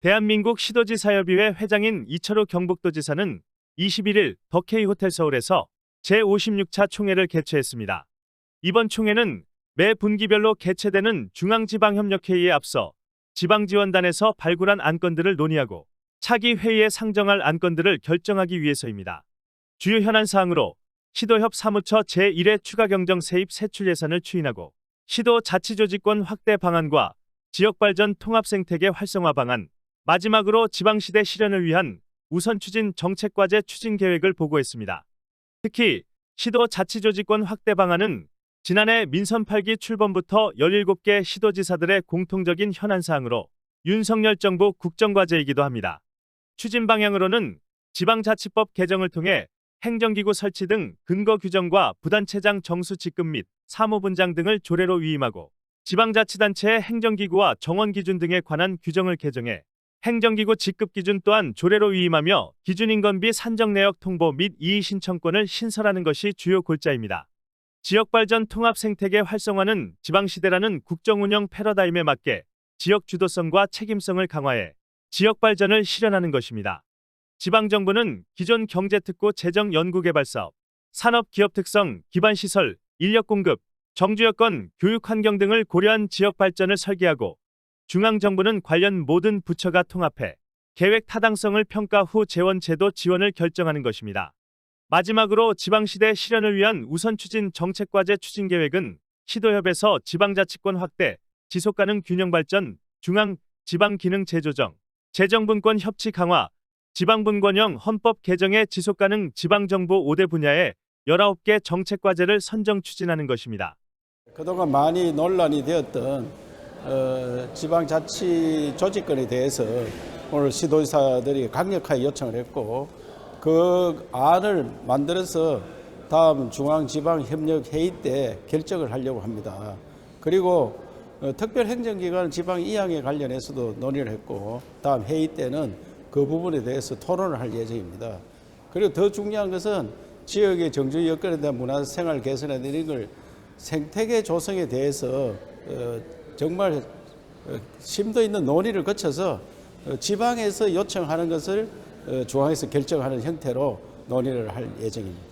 대한민국 시도지 사협의회 회장인 이철우 경북도지사는 21일 더케이 호텔 서울에서 제56차 총회를 개최했습니다. 이번 총회는 매 분기별로 개최되는 중앙지방협력회의에 앞서 지방지원단에서 발굴한 안건들을 논의하고 차기 회의에 상정할 안건들을 결정하기 위해서입니다. 주요 현안 사항으로 시도협 사무처 제1회 추가 경정 세입 세출 예산을 추인하고 시도 자치조직권 확대 방안과 지역발전 통합 생태계 활성화 방안, 마지막으로 지방시대 실현을 위한 우선 추진 정책과제 추진 계획을 보고했습니다. 특히 시도 자치조직권 확대 방안은 지난해 민선 8기 출범부터 17개 시도지사들의 공통적인 현안사항으로 윤석열 정부 국정과제이기도 합니다. 추진 방향으로는 지방자치법 개정을 통해 행정기구 설치 등 근거 규정과 부단체장 정수 직급 및 사무분장 등을 조례로 위임하고 지방자치단체의 행정기구와 정원 기준 등에 관한 규정을 개정해 행정기구 직급 기준 또한 조례로 위임하며 기준인건비 산정 내역 통보 및 이의 신청권을 신설하는 것이 주요 골자입니다. 지역발전 통합 생태계 활성화는 지방시대라는 국정운영 패러다임에 맞게 지역 주도성과 책임성을 강화해 지역발전을 실현하는 것입니다. 지방정부는 기존 경제특구 재정 연구개발사업, 산업기업 특성, 기반시설, 인력공급, 정주여건, 교육환경 등을 고려한 지역발전을 설계하고 중앙정부는 관련 모든 부처가 통합해 계획 타당성을 평가 후 재원 제도 지원을 결정하는 것입니다. 마지막으로 지방시대 실현을 위한 우선 추진 정책과제 추진 계획은 시도협에서 지방자치권 확대, 지속가능 균형 발전, 중앙 지방 기능 재조정, 재정분권 협치 강화, 지방분권형 헌법 개정의 지속가능 지방정부 5대 분야에 19개 정책과제를 선정 추진하는 것입니다. 그동안 많이 논란이 되었던 어, 지방자치 조직권에 대해서 오늘 시도지사들이 강력하게 요청을 했고 그 안을 만들어서 다음 중앙지방협력회의 때 결정을 하려고 합니다. 그리고 어, 특별행정기관 지방 이양에 관련해서도 논의를 했고 다음 회의 때는 그 부분에 대해서 토론을 할 예정입니다. 그리고 더 중요한 것은 지역의 정주 여건에 대한 문화생활 개선에 대한 걸 생태계 조성에 대해서 어, 정말 어, 심도 있는 논의를 거쳐서 어, 지방에서 요청하는 것을 어, 중앙에서 결정하는 형태로 논의를 할 예정입니다.